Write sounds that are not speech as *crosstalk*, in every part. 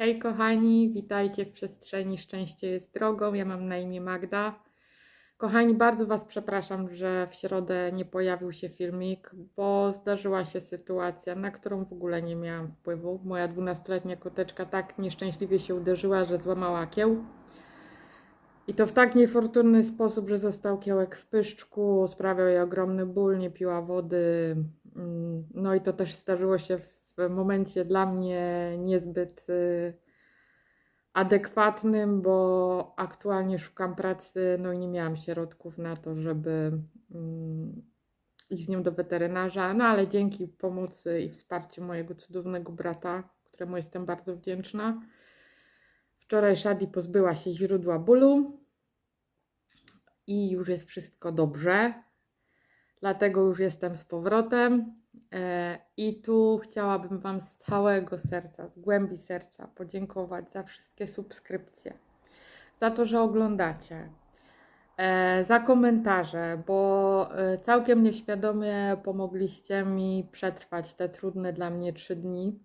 Hej kochani, witajcie w przestrzeni Szczęście jest drogą. Ja mam na imię Magda. Kochani, bardzo Was przepraszam, że w środę nie pojawił się filmik, bo zdarzyła się sytuacja, na którą w ogóle nie miałam wpływu. Moja 12-letnia koteczka tak nieszczęśliwie się uderzyła, że złamała kieł. I to w tak niefortunny sposób, że został kiełek w pyszczku, sprawiał jej ogromny ból, nie piła wody. Mm, No i to też zdarzyło się w momencie dla mnie niezbyt y, adekwatnym, bo aktualnie szukam pracy, no i nie miałam środków na to, żeby mm, iść z nią do weterynarza. No ale dzięki pomocy i wsparciu mojego cudownego brata, któremu jestem bardzo wdzięczna, wczoraj Shadi pozbyła się źródła bólu i już jest wszystko dobrze. Dlatego już jestem z powrotem. E, I tu chciałabym Wam z całego serca, z głębi serca podziękować za wszystkie subskrypcje, za to, że oglądacie, e, za komentarze, bo e, całkiem nieświadomie pomogliście mi przetrwać te trudne dla mnie trzy dni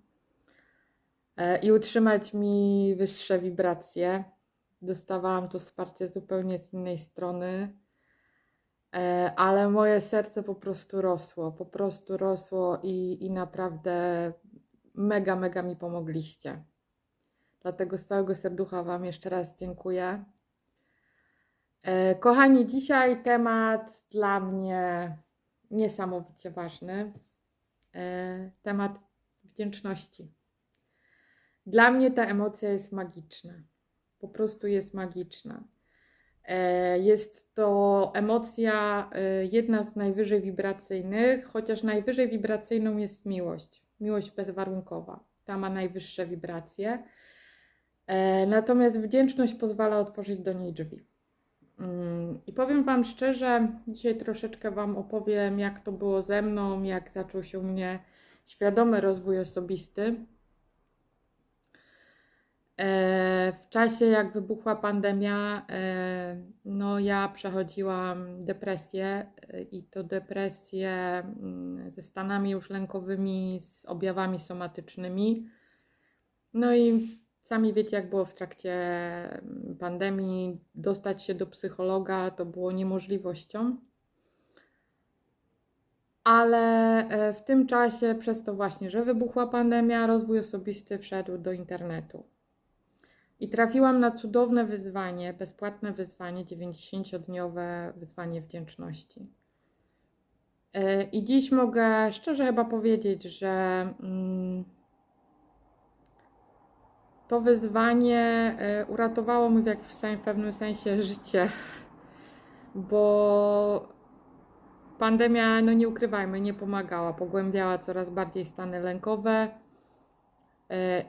i utrzymać mi wyższe wibracje. Dostawałam to wsparcie zupełnie z innej strony. E, ale moje serce po prostu rosło, po prostu rosło i, i naprawdę mega, mega mi pomogliście. Dlatego z całego serducha Wam jeszcze raz dziękuję. E, Kochani, dzisiaj temat dla mnie niesamowicie ważny. E, Temat wdzięczności. Dla mnie ta emocja jest magiczna. Po prostu jest magiczna. E, Jest to emocja e, jedna z najwyżej wibracyjnych, chociaż najwyżej wibracyjną jest miłość. Miłość bezwarunkowa. Ta ma najwyższe wibracje. E, Natomiast wdzięczność pozwala otworzyć do niej drzwi. Mm, I powiem Wam szczerze, dzisiaj troszeczkę Wam opowiem, jak to było ze mną, jak zaczął się u mnie świadomy rozwój osobisty. E, W czasie, jak wybuchła pandemia, e, no ja przechodziłam depresję e, i to depresję mm, ze stanami już lękowymi, z objawami somatycznymi. No i sami wiecie, jak było w trakcie mm, pandemii, dostać się do psychologa to było niemożliwością. Ale w tym czasie, przez to właśnie, że wybuchła pandemia, rozwój osobisty wszedł do internetu. I trafiłam na cudowne wyzwanie, bezpłatne wyzwanie, 90-dniowe wyzwanie wdzięczności. E, I dziś mogę szczerze chyba powiedzieć, że mm, to wyzwanie e, uratowało mi w jakimś pewnym sensie *laughs* życie, bo pandemia, no nie ukrywajmy, nie pomagała, pogłębiała coraz bardziej stany lękowe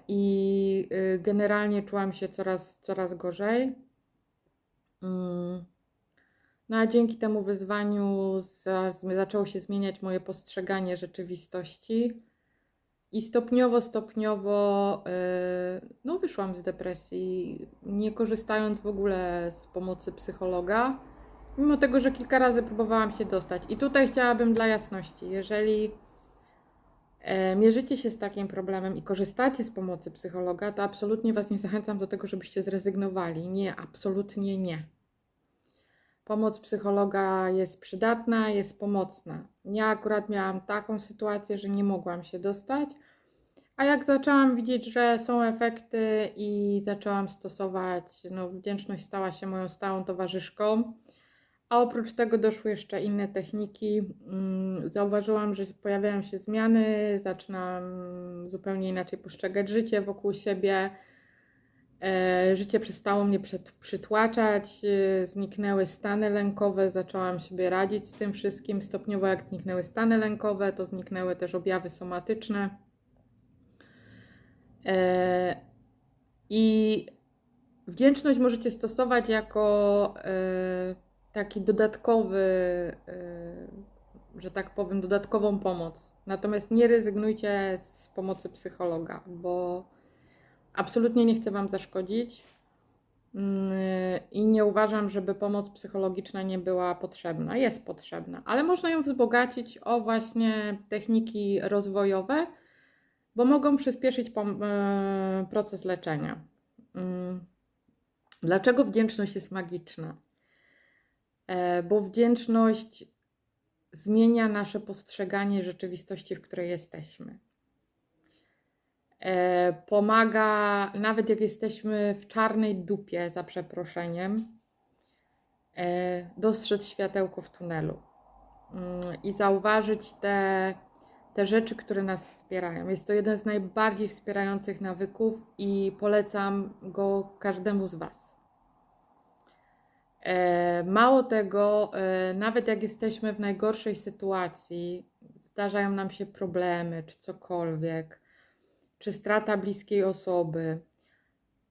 i y, generalnie czułam się coraz, coraz gorzej. Mm. No a dzięki temu wyzwaniu za, zaczęło się zmieniać moje postrzeganie rzeczywistości i stopniowo, stopniowo y, no wyszłam z depresji, nie korzystając w ogóle z pomocy psychologa, mimo tego, że kilka razy próbowałam się dostać. I tutaj chciałabym dla jasności, jeżeli e, mierzycie się z takim problemem i korzystacie z pomocy psychologa, to absolutnie Was nie zachęcam do tego, żebyście zrezygnowali. Nie, absolutnie nie. Pomoc psychologa jest przydatna, jest pomocna. Ja akurat miałam taką sytuację, że nie mogłam się dostać, a jak zaczęłam widzieć, że są efekty i zaczęłam stosować, no wdzięczność stała się moją stałą towarzyszką. A oprócz tego doszły jeszcze inne techniki. Mm, Zauważyłam, że pojawiają się zmiany, zaczynam zupełnie inaczej postrzegać życie wokół siebie. E, Życie przestało mnie przytłaczać, e, zniknęły stany lękowe, zaczęłam sobie radzić z tym wszystkim. Stopniowo, jak zniknęły stany lękowe, to zniknęły też objawy somatyczne. E, I wdzięczność możecie stosować jako taki dodatkowy, e, że tak powiem, dodatkową pomoc. Natomiast nie rezygnujcie z pomocy psychologa, bo absolutnie nie chcę Wam zaszkodzić Mm, i nie uważam, żeby pomoc psychologiczna nie była potrzebna. Jest potrzebna, ale można ją wzbogacić o właśnie techniki rozwojowe, bo mogą przyspieszyć e, proces leczenia. Dlaczego wdzięczność jest magiczna? E, Bo wdzięczność zmienia nasze postrzeganie rzeczywistości, w której jesteśmy. E, Pomaga, nawet jak jesteśmy w czarnej dupie, za przeproszeniem, e, dostrzec światełko w tunelu mm, i zauważyć te, te rzeczy, które nas wspierają. Jest to jeden z najbardziej wspierających nawyków i polecam go każdemu z Was. E, Mało tego, e, nawet jak jesteśmy w najgorszej sytuacji, zdarzają nam się problemy czy cokolwiek, czy strata bliskiej osoby,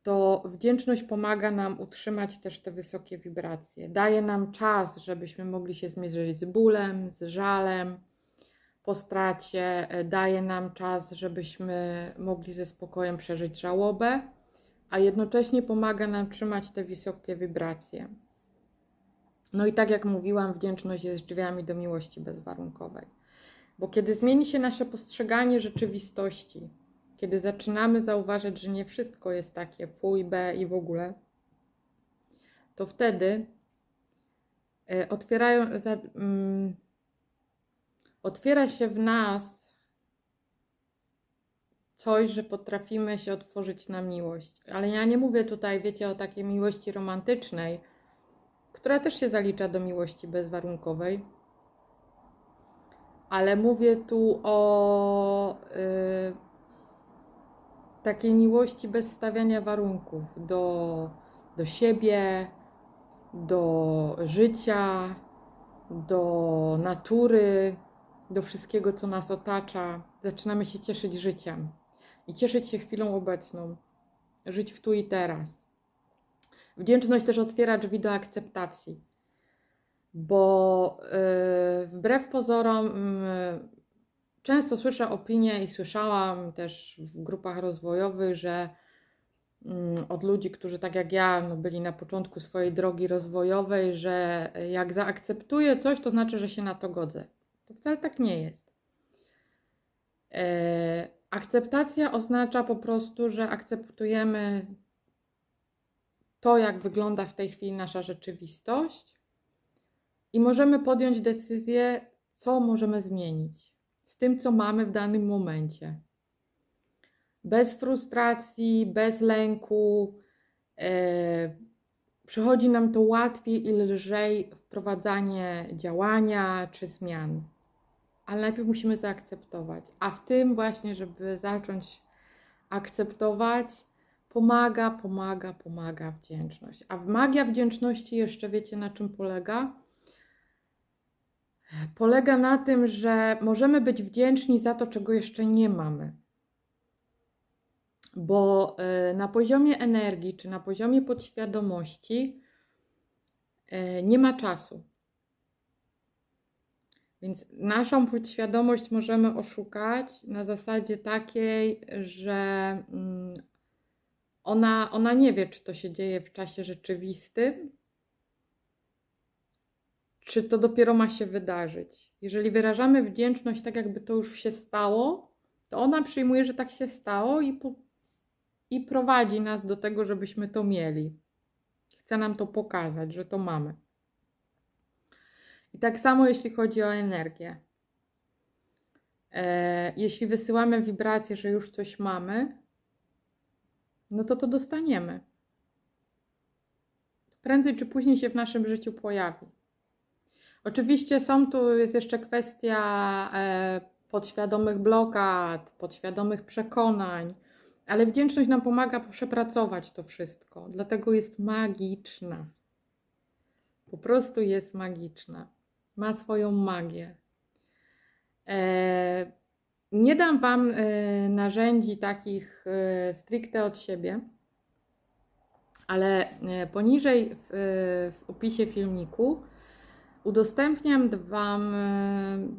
to wdzięczność pomaga nam utrzymać też te wysokie wibracje. Daje nam czas, żebyśmy mogli się zmierzyć z bólem, z żalem po stracie, e, daje nam czas, żebyśmy mogli ze spokojem przeżyć żałobę, a jednocześnie pomaga nam trzymać te wysokie wibracje. No i tak jak mówiłam, wdzięczność jest drzwiami do miłości bezwarunkowej. Bo kiedy zmieni się nasze postrzeganie rzeczywistości, kiedy zaczynamy zauważać, że nie wszystko jest takie fuj, be i w ogóle, to wtedy e, otwierają, za, mm, otwiera się w nas coś, że potrafimy się otworzyć na miłość. Ale ja nie mówię tutaj, wiecie, o takiej miłości romantycznej, która też się zalicza do miłości bezwarunkowej. Ale mówię tu o y, takiej miłości bez stawiania warunków do, do siebie, do życia, do natury, do wszystkiego, co nas otacza. Zaczynamy się cieszyć życiem i cieszyć się chwilą obecną, żyć w tu i teraz. Wdzięczność też otwiera drzwi do akceptacji, bo yy, wbrew pozorom yy, często słyszę opinie i słyszałam też w grupach rozwojowych, że yy, od ludzi, którzy tak jak ja no, byli na początku swojej drogi rozwojowej, że jak zaakceptuję coś, to znaczy, że się na to godzę. To wcale tak nie jest. Yy, akceptacja oznacza po prostu, że akceptujemy to, jak wygląda w tej chwili nasza rzeczywistość, i możemy podjąć decyzję, co możemy zmienić z tym, co mamy w danym momencie. Bez frustracji, bez lęku. E, przychodzi nam to łatwiej i lżej wprowadzanie działania czy zmian. Ale najpierw musimy zaakceptować. A w tym właśnie, żeby zacząć akceptować, pomaga, pomaga, pomaga wdzięczność. A magia wdzięczności jeszcze wiecie na czym polega? Polega na tym, że możemy być wdzięczni za to, czego jeszcze nie mamy. Bo y, na poziomie energii czy na poziomie podświadomości y, nie ma czasu. Więc naszą podświadomość możemy oszukać na zasadzie takiej, że mm, ona, ona nie wie, czy to się dzieje w czasie rzeczywistym, czy to dopiero ma się wydarzyć. Jeżeli wyrażamy wdzięczność tak, jakby to już się stało, to ona przyjmuje, że tak się stało i, po, i prowadzi nas do tego, żebyśmy to mieli. Chce nam to pokazać, że to mamy. I tak samo jeśli chodzi o energię. E, jeśli wysyłamy wibrację, że już coś mamy, no to to dostaniemy. Prędzej czy później się w naszym życiu pojawi. Oczywiście są tu, jest jeszcze kwestia e, podświadomych blokad, podświadomych przekonań, ale wdzięczność nam pomaga przepracować to wszystko. Dlatego jest magiczna. Po prostu jest magiczna. Ma swoją magię. E, nie dam Wam e, narzędzi takich e, stricte od siebie, ale e, poniżej w, w opisie filmiku udostępniam Wam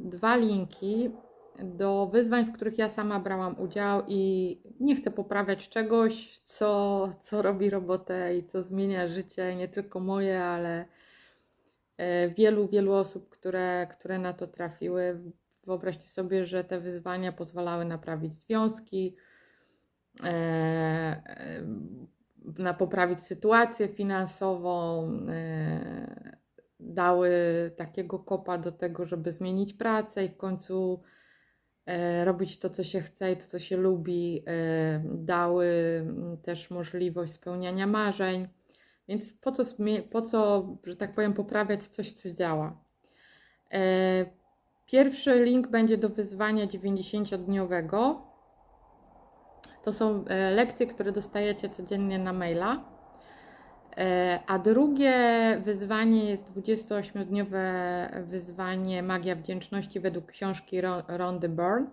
dwa linki do wyzwań, w których ja sama brałam udział i nie chcę poprawiać czegoś, co, co robi robotę i co zmienia życie, nie tylko moje, ale wielu, wielu osób, które, które na to trafiły wyobraźcie sobie, że te wyzwania pozwalały naprawić związki, e, e, na poprawić sytuację finansową, e, dały takiego kopa do tego, żeby zmienić pracę i w końcu robić to, co się chce i to, co się lubi, dały też możliwość spełniania marzeń. Więc po co, po co, że tak powiem, poprawiać coś, co działa? Pierwszy link będzie do wyzwania 90-dniowego. To są e, lekcje, które dostajecie codziennie na maila. E, A drugie wyzwanie jest 28-dniowe wyzwanie Magia Wdzięczności według książki Ro- Rondy Byrne,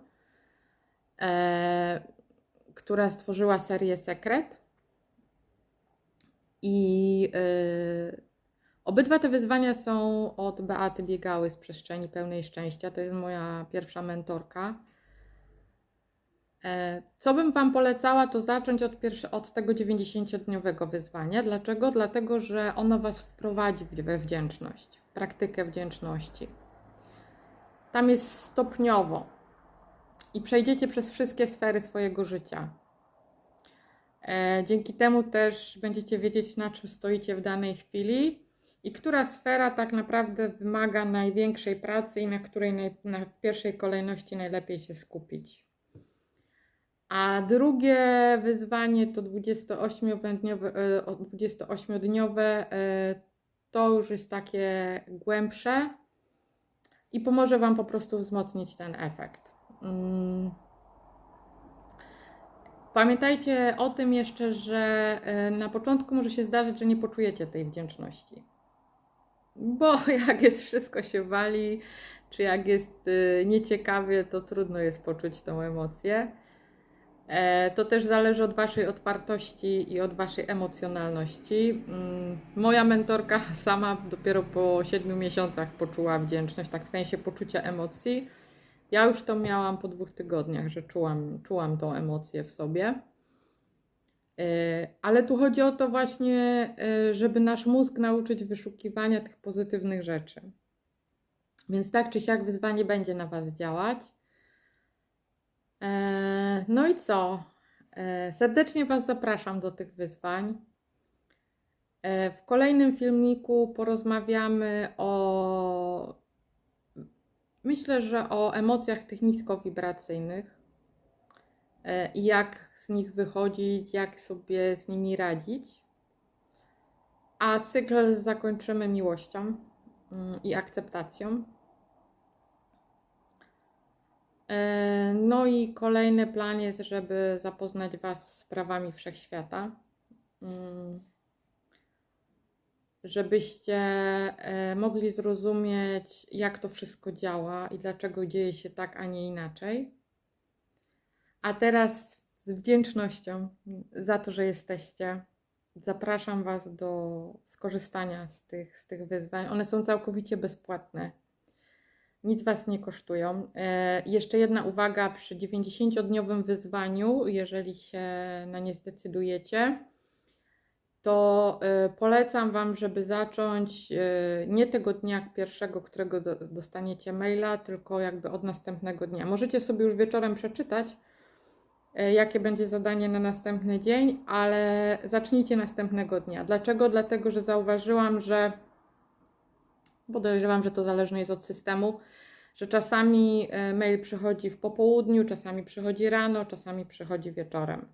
e, która stworzyła serię Sekret. I e, obydwa te wyzwania są od Beaty Biegały z Przestrzeni Pełnej Szczęścia. To jest moja pierwsza mentorka. E, Co bym Wam polecała, to zacząć od, pierwsze, od tego 90-dniowego wyzwania. Dlaczego? Dlatego, że ono Was wprowadzi we wdzięczność, w praktykę wdzięczności. Tam jest stopniowo i przejdziecie przez wszystkie sfery swojego życia. E, Dzięki temu też będziecie wiedzieć, na czym stoicie w danej chwili i która sfera tak naprawdę wymaga największej pracy i na której naj, na w pierwszej kolejności najlepiej się skupić. A drugie wyzwanie to 28-dniowe, e, o 28-dniowe. e, To już jest takie głębsze i pomoże Wam po prostu wzmocnić ten efekt. Mm. Pamiętajcie o tym jeszcze, że e, na początku może się zdarzyć, że nie poczujecie tej wdzięczności. Bo *laughs* jak jest wszystko się wali, czy jak jest y, nieciekawie, to trudno jest poczuć tą emocję. E, To też zależy od Waszej otwartości i od Waszej emocjonalności. Mm, Moja mentorka *laughs* sama dopiero po 7 miesiącach poczuła wdzięczność, tak w sensie poczucia emocji. Ja już to miałam po dwóch tygodniach, że czułam, czułam tą emocję w sobie. E, Ale tu chodzi o to właśnie, e, żeby nasz mózg nauczyć wyszukiwania tych pozytywnych rzeczy. Więc tak czy siak wyzwanie będzie na Was działać. E, No i co? Serdecznie Was zapraszam do tych wyzwań. W kolejnym filmiku porozmawiamy o, myślę, że o emocjach tych niskowibracyjnych jak z nich wychodzić, jak sobie z nimi radzić. A cykl zakończymy miłością mm, i akceptacją. E, No i kolejny plan jest, żeby zapoznać Was z prawami wszechświata, Mm, żebyście e, mogli zrozumieć, jak to wszystko działa i dlaczego dzieje się tak, a nie inaczej. A teraz z wdzięcznością za to, że jesteście, zapraszam Was do skorzystania z tych, z tych wyzwań. One są całkowicie bezpłatne. Nic Was nie kosztują. E, jeszcze jedna uwaga przy 90-dniowym wyzwaniu, jeżeli się na nie zdecydujecie, to e, polecam Wam, żeby zacząć e, nie tego dnia pierwszego, którego do, dostaniecie maila, tylko jakby od następnego dnia. Możecie sobie już wieczorem przeczytać, jakie będzie zadanie na następny dzień, ale zacznijcie następnego dnia. Dlaczego? Dlatego, że zauważyłam, że podejrzewam, że to zależne jest od systemu, że czasami e, mail przychodzi w popołudniu, czasami przychodzi rano, czasami przychodzi wieczorem.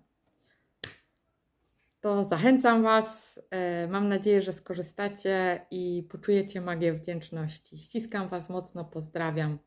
To zachęcam Was. e, Mam nadzieję, że skorzystacie i poczujecie magię wdzięczności. Ściskam Was mocno, pozdrawiam.